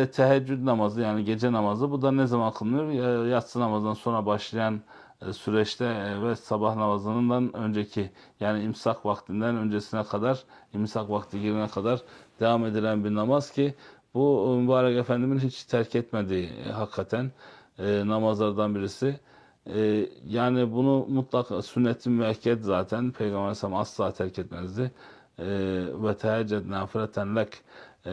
E, Teheccüd namazı yani gece namazı bu da ne zaman kılınıyor? Ya- Yatsı namazından sonra başlayan e, süreçte e, ve sabah namazından önceki yani imsak vaktinden öncesine kadar imsak vakti girene kadar devam edilen bir namaz ki bu mübarek efendimin hiç terk etmediği e, hakikaten e, namazlardan birisi. E, yani bunu mutlaka sünnet-i müekked zaten Peygamber Aleyhisselam asla terk etmezdi. E, ve tehecced nafileten lek e,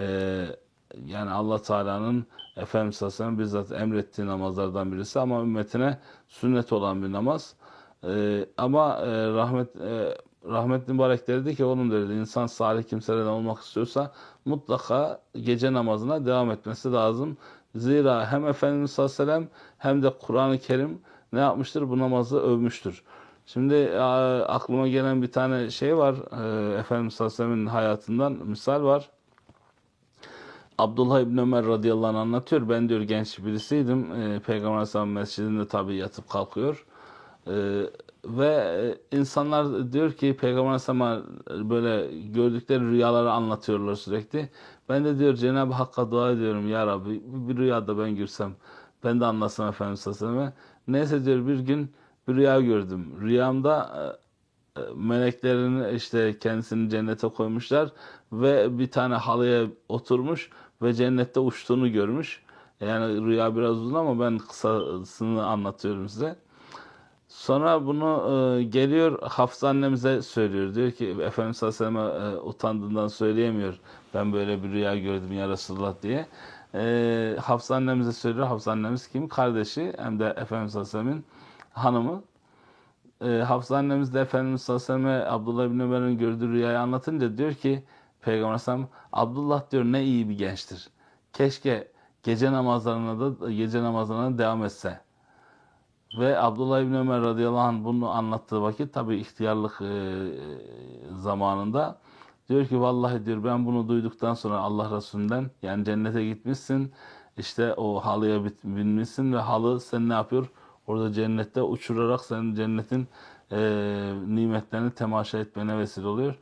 yani Allah Teala'nın Efendimiz sallallahu aleyhi ve sellem bizzat emrettiği namazlardan birisi ama ümmetine sünnet olan bir namaz. Ee, ama e, rahmet e, rahmetli mübarek dedi ki onun dedi insan salih kimselerden olmak istiyorsa mutlaka gece namazına devam etmesi lazım. Zira hem Efendimiz sallallahu aleyhi ve sellem hem de Kur'an-ı Kerim ne yapmıştır? Bu namazı övmüştür. Şimdi e, aklıma gelen bir tane şey var. E, Efendimiz sallallahu aleyhi ve sellem'in hayatından misal var. Abdullah İbni Ömer radıyallahu anh anlatıyor. Ben diyor genç birisiydim. Ee, Peygamber Aleyhisselam mescidinde tabii yatıp kalkıyor. Ee, ve e, insanlar diyor ki Peygamber Aleyhisselam'a böyle gördükleri rüyaları anlatıyorlar sürekli. Ben de diyor Cenab-ı Hakk'a dua ediyorum. Ya Rabbi bir rüyada ben görsem ben de anlasam Efendimiz Sallallahu Aleyhi ve Sellem'e. Neyse diyor bir gün bir rüya gördüm. Rüyamda e, meleklerin işte kendisini cennete koymuşlar ve bir tane halıya oturmuş ve cennette uçtuğunu görmüş. Yani rüya biraz uzun ama ben kısasını anlatıyorum size. Sonra bunu e, geliyor Hafsa annemize söylüyor. Diyor ki Efendimiz Aleyhisselam'a e, utandığından söyleyemiyor. Ben böyle bir rüya gördüm ya Resulullah diye. E, Hafsa annemize söylüyor. Hafsa annemiz kim? Kardeşi hem de Efendimiz Aleyhisselam'ın hanımı. E, Hafsa annemiz de Efendimiz sallallahu aleyhi ve selleme Abdullah bin Ömer'in gördüğü rüyayı anlatınca diyor ki Peygamber Aleyhisselam Abdullah diyor ne iyi bir gençtir. Keşke gece namazlarına da gece namazlarına devam etse. Ve Abdullah bin Ömer radıyallahu anh bunu anlattığı vakit tabi ihtiyarlık e, zamanında diyor ki vallahi diyor ben bunu duyduktan sonra Allah Resulü'nden yani cennete gitmişsin işte o halıya binmişsin ve halı sen ne yapıyor? Orada cennette uçurarak senin cennetin e, nimetlerini temaşa etmene vesile oluyor.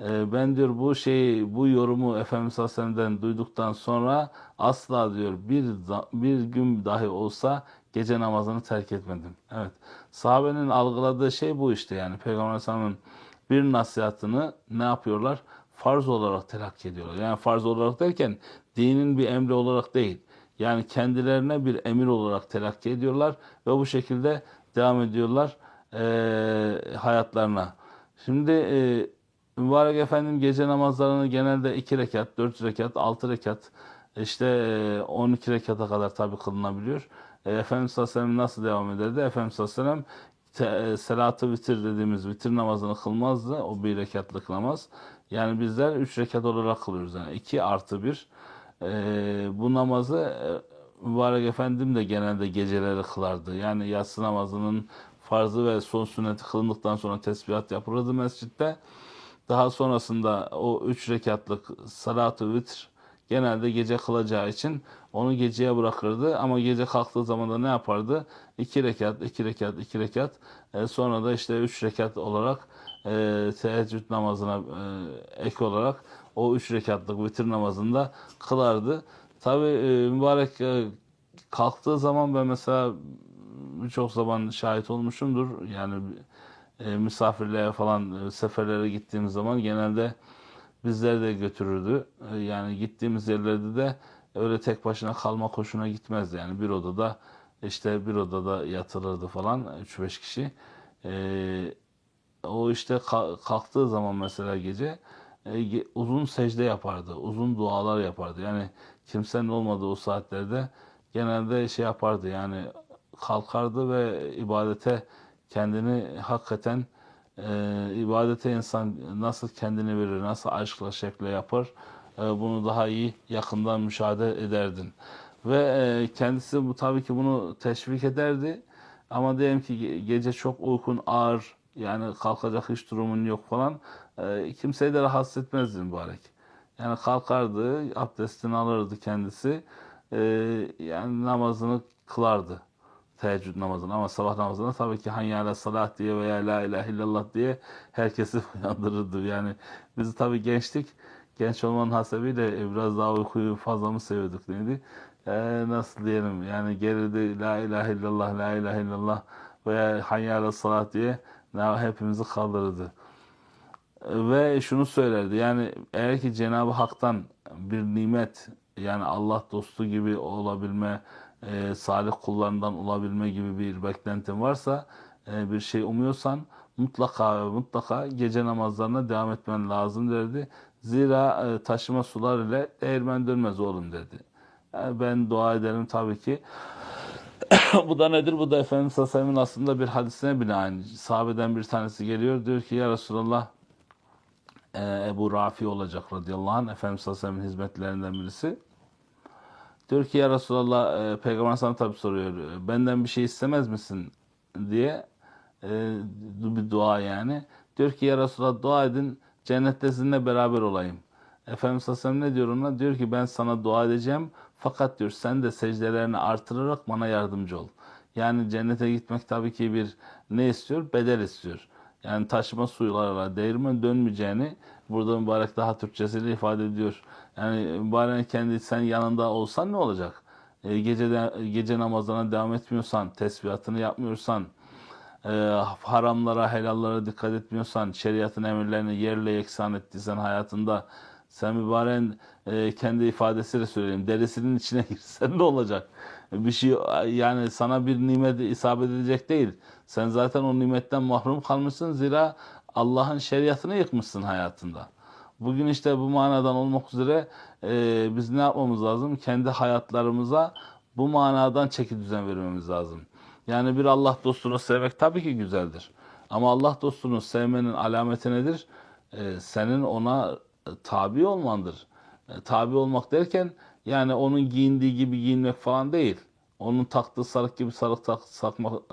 E, ben diyor bu şeyi, bu yorumu Efendimiz Aleyhisselam'dan duyduktan sonra asla diyor bir bir gün dahi olsa gece namazını terk etmedim. Evet. Sahabenin algıladığı şey bu işte yani Peygamber Aleyhisselam'ın bir nasihatını ne yapıyorlar? Farz olarak telakki ediyorlar. Yani farz olarak derken dinin bir emri olarak değil. Yani kendilerine bir emir olarak telakki ediyorlar ve bu şekilde devam ediyorlar e, hayatlarına. Şimdi e, Mübarek Efendim gece namazlarını genelde 2 rekat, 4 rekat, 6 rekat, işte e, 12 rekata kadar tabi kılınabiliyor. E, Efendimiz sallallahu aleyhi ve sellem nasıl devam ederdi? Efendimiz sallallahu aleyhi ve sellem te, selatı vitir dediğimiz vitir namazını kılmazdı. O bir rekatlık namaz. Yani bizler 3 rekat olarak kılıyoruz. Yani 2 artı 1. Ee, bu namazı e, Mübarek Efendim de genelde geceleri kılardı. Yani yatsı namazının farzı ve son sünneti kılındıktan sonra tesbihat yapılırdı mescitte. Daha sonrasında o üç rekatlık salatı vitr genelde gece kılacağı için onu geceye bırakırdı. Ama gece kalktığı zaman da ne yapardı? İki rekat, iki rekat, iki rekat. E, sonra da işte üç rekat olarak e, teheccüd namazına e, ek olarak o üç rekatlık vitir namazında kılardı. Tabi e, mübarek e, kalktığı zaman ben mesela birçok zaman şahit olmuşumdur. Yani e, misafirliğe falan e, seferlere gittiğimiz zaman genelde bizler de götürürdü. E, yani gittiğimiz yerlerde de öyle tek başına kalma hoşuna gitmezdi. Yani bir odada işte bir odada yatılırdı falan 3-5 kişi. E, o işte kalktığı zaman mesela gece uzun secde yapardı, uzun dualar yapardı. Yani kimsenin olmadığı o saatlerde genelde şey yapardı yani kalkardı ve ibadete kendini hakikaten e, ibadete insan nasıl kendini verir, nasıl aşkla şevkle yapar e, bunu daha iyi yakından müşahede ederdin. Ve e, kendisi bu tabii ki bunu teşvik ederdi. Ama diyelim ki gece çok uykun ağır, yani kalkacak hiç durumun yok falan. E, kimseyi de rahatsız etmezdi mübarek. Yani kalkardı, abdestini alırdı kendisi. E, yani namazını kılardı. Teheccüd namazını ama sabah namazını tabii ki hayyâle salat diye veya la ilahe illallah diye herkesi uyandırırdı. Yani biz tabii gençtik. genç olmanın hasebiyle e, biraz daha uykuyu fazla mı seviyorduk neydi? E, nasıl diyelim yani geride la ilahe illallah la ilahe illallah veya hayya ala salat diye hepimizi kaldırırdı. Ve şunu söylerdi yani eğer ki Cenab-ı Hak'tan bir nimet yani Allah dostu gibi olabilme, e, salih kullarından olabilme gibi bir beklentin varsa, e, bir şey umuyorsan mutlaka ve mutlaka gece namazlarına devam etmen lazım derdi. Zira e, taşıma sular ile değirmen dönmez oğlum dedi. Yani ben dua ederim tabii ki. Bu da nedir? Bu da Efendimiz sallallahu aleyhi ve sellem'in aslında bir hadisine binaen. Sahabeden bir tanesi geliyor diyor ki ya Resulallah e, Ebu Rafi olacak radıyallahu anh. Efendimiz sallallahu aleyhi ve sellem'in hizmetlerinden birisi. Diyor ki ya Resulallah e, Peygamber sana tabi soruyor. e, Benden bir şey istemez misin diye e, bir dua yani. Diyor ki ya Resulallah dua edin cennette sizinle beraber olayım. Efendimiz sallallahu aleyhi ve sellem ne diyor ona? Diyor ki ben sana dua edeceğim fakat diyor sen de secdelerini artırarak bana yardımcı ol. Yani cennete gitmek tabii ki bir ne istiyor? Bedel istiyor. Yani taşıma suylarla değirmen dönmeyeceğini burada mübarek daha Türkçesiyle ifade ediyor. Yani mübarek kendi sen yanında olsan ne olacak? E, gece, gece namazlarına devam etmiyorsan, tesbihatını yapmıyorsan, e, haramlara, helallara dikkat etmiyorsan, şeriatın emirlerini yerle yeksan ettiysen hayatında, sen mübaren e, kendi ifadesiyle söyleyeyim, derisinin içine girsen ne olacak? Bir şey yani sana bir nimet isabet edecek değil. Sen zaten o nimetten mahrum kalmışsın zira Allah'ın şeriatını yıkmışsın hayatında. Bugün işte bu manadan olmak üzere e, biz ne yapmamız lazım? Kendi hayatlarımıza bu manadan çeki düzen vermemiz lazım. Yani bir Allah dostunu sevmek tabii ki güzeldir. Ama Allah dostunu sevmenin alameti nedir? E, senin ona tabi olmandır. E, tabi olmak derken yani onun giyindiği gibi giyinmek falan değil. Onun taktığı sarık gibi sarık tak, sakmak,